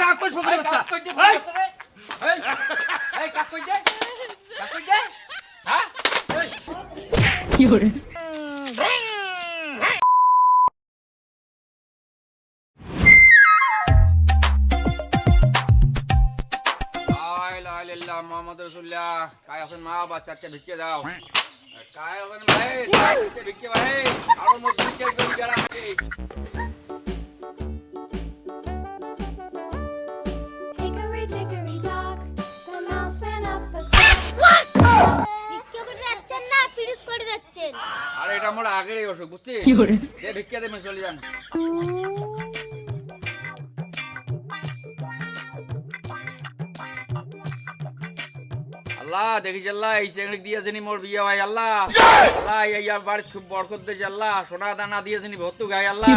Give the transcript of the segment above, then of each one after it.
কাক কই ফকির বাচ্চা কাক কই দে এই এই কাক কই দে কাক কই দে হ্যাঁ ইলাহা ইল্লাল্লাহ মুহাম্মাদুর রাসূলুল্লাহ। কায় আছেন মা বাচ্চাকে ভিক্ষে দাও। কায় আছেন ভাই ভিক্ষে ভাই। আর মধ্যে আর এটা আমার আগেরই অসুখ বুঝছিস? দে ভিক্ষা দে চলে যান আল্লাহ দেখিস আল্লাহ এই চেংড়ি দিয়েছিনি মোর বিয়ে ভাই আল্লাহ। আল্লাহ বাড়ি খুব বরকত দিয়েছে আল্লাহ। সোনা দানা দিয়েছিনি ভর্তু গাই আল্লাহ।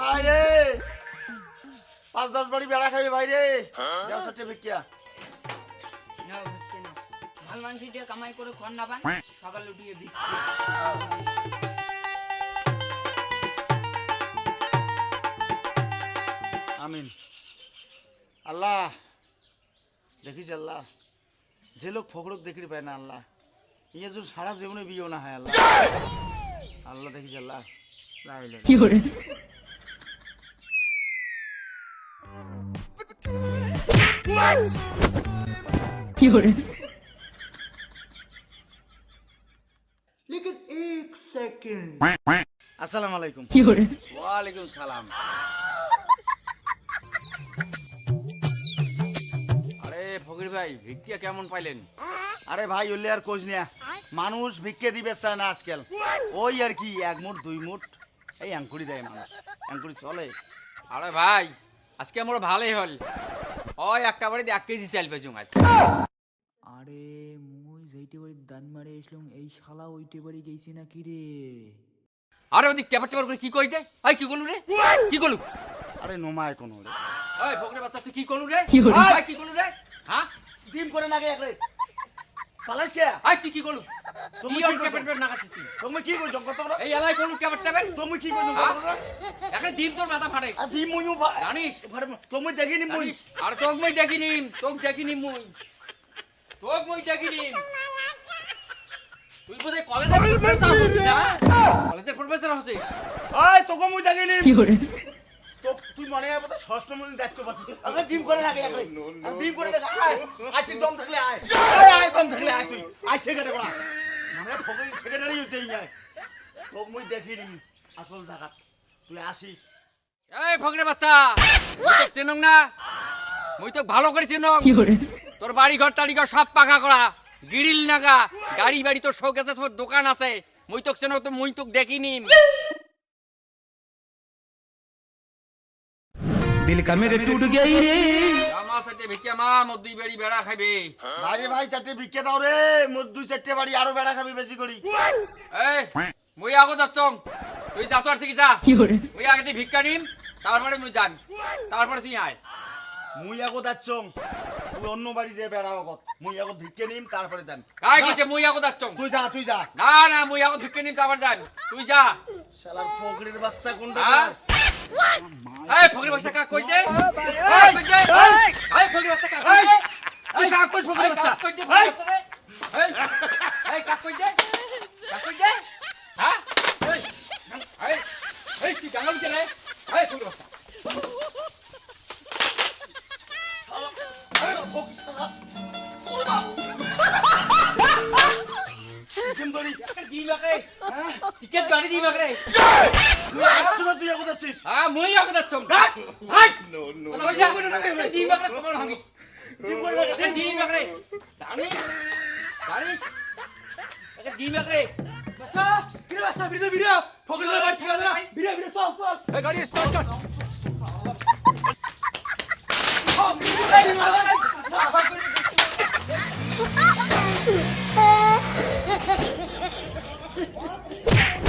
ভাই রে। পাঁচ দশ বাড়ি বেড়া খাবি ভাই রে দাও চারটে ভিক্ষা। ভালো মানুষ দিয়ে কামাই করে খড় না পান সকালে উঠিয়ে ভিক্ষে। আমিন। আল্লাহ দেখিস আল্লাহ? যে লোক ফকরক দেখি পায় না আল্লাহ। ইয়ে যদি সারা জীবনে বিয়েও না হয় আল্লাহ। আল্লাহ দেখিস আল্লাহ। লা ইলাহা ওয়ালাইকুম সালাম আরে ফকির ভাই ভিক্ষা কেমন পাইলেন আরে ভাই ওলে আর কোজ নিয়া মানুষ ভিক্ষে দিবে চায় না আজকাল ওই আর কি এক মুঠ দুই মুঠ এই আঙ্কুরি দেয় মানুষ আঙ্কুরি চলে আরে ভাই আজকে আমার ভালোই হল ওই একটা বাড়িতে এক কেজি চাল পেছুং আজ। আরে মুই যেইটে বাড়ি দান মারে এসলাম এই শালা ওইটে বাড়ি গেছি না কি রে? আরে ওদিক টেপার টেপার করে কি কইতে আই কি করলু রে? কি করলু? আরে নোমায় কোনো রে। ওই ফকিরের বাচ্চা তুই কি করলু রে? কি করলু? রে? হ্যাঁ? ডিম করে নাগে একরে পালাস কে? ওই তুই কি করলু তুমি কি কি? টেপার টেপার নাগাছিস তুই? তুমি কি করছ বড় এই এলাই করলু টেপার টেপার তুমি কি করছ বড়? একটা দিন তোর মাথা ফাটে। আর ডিম মুইও জানিস? তুমি দেখিনি মুই। আর তোক মই দেখিনি তোক দেখিনি মুই। তোক মই দেখিনি। তুই বোধহয় কলেজের প্রফেসর হচ্ছিস না? কলেজের প্রফেসর হচ্ছিস ওই তোকে মুই দেখিনি 有人，তো তুই মনে হয় ষষ্ঠ মনে দায়িত্ব পাচ্ছিস। আরে ডিম করে একরে ডিম করে নাগে আয় দম থাকলে আয়। আয় আয় দম থাকলে আয় তুই। আয় সেকেন্ডে বড়া মানে ফকির সেক্রেটারি হচ্ছে এই আয় তোকে মুই দেখিনি আসল জায়গা। তুই আসিস। এই ফকরে বাচ্চা না। মুই তো ভালো করে，তোর বাড়ি ঘর টাড়ি ঘর সব পাকা করা। গিরিল নাগা গাড়ি বাড়ি তোর শোক আছে তোর দোকান আছে। মুই তো চিনুং তো মুই তো দেখিনি। দিল কামের টুট গেই রে। আমার সাথে ভিক্ষা মা মোর দুই বাড়ি বেড়া খাবে ভাই ভাই চারটে ভিক্ষা দাও রে। মোর দুই চারটে বাড়ি আরও বেড়া খাবি বেশি করি। এই মুই আগো যাচ্ছং তুই যা তোর থেকে যা। মুই আগে ভিক্ষা নিম তারপরে মুই যান তারপরে তুই আয়। মুই আগো যাচ্ছং তুই অন্য বাড়ি যে বেড়া আগত। মুই আগো ভিক্ষে নিম তারপরে যান কাই কিছে মুই আগো যাচ্ছং তুই যা তুই যা। না না মুই আগো ভিক্ষে নিম তারপরে যান তুই যা। শালার ফকরির বাচ্চা কোনটা হ্যাঁ? এই ফকরি বাচ্চা কাক কইতে এই কইতে এই। ফকরি বাচ্চা কাক কইতে তুই কাক কইছ ফকরি এই বাচ্চা? কাক কইতে এই! এই এই কাক কইতে কাক কইতে হ্যাঁ? এই এই এই তুই গাঙ্গা দিতে রে এই ফকরি বাচ্চা। দিই মাকরে টিকেট বাড়ি দিই মাকরে আসুবা তুই আগত আছিস হ্যাঁ মই আগত আছম হাট হাট নো নো দিই মাকরে কমন হাঙ্গি দিই মাকরে দিই মাকরে দানি দানি একে দিই মাকরে বাসা কিরে বাসা বিরে বিরে ফগলা বাড়ি থাকা না বিরে বিরে চল চল। এ গাড়ি স্টার্ট কর ও বিরে বিরে মারা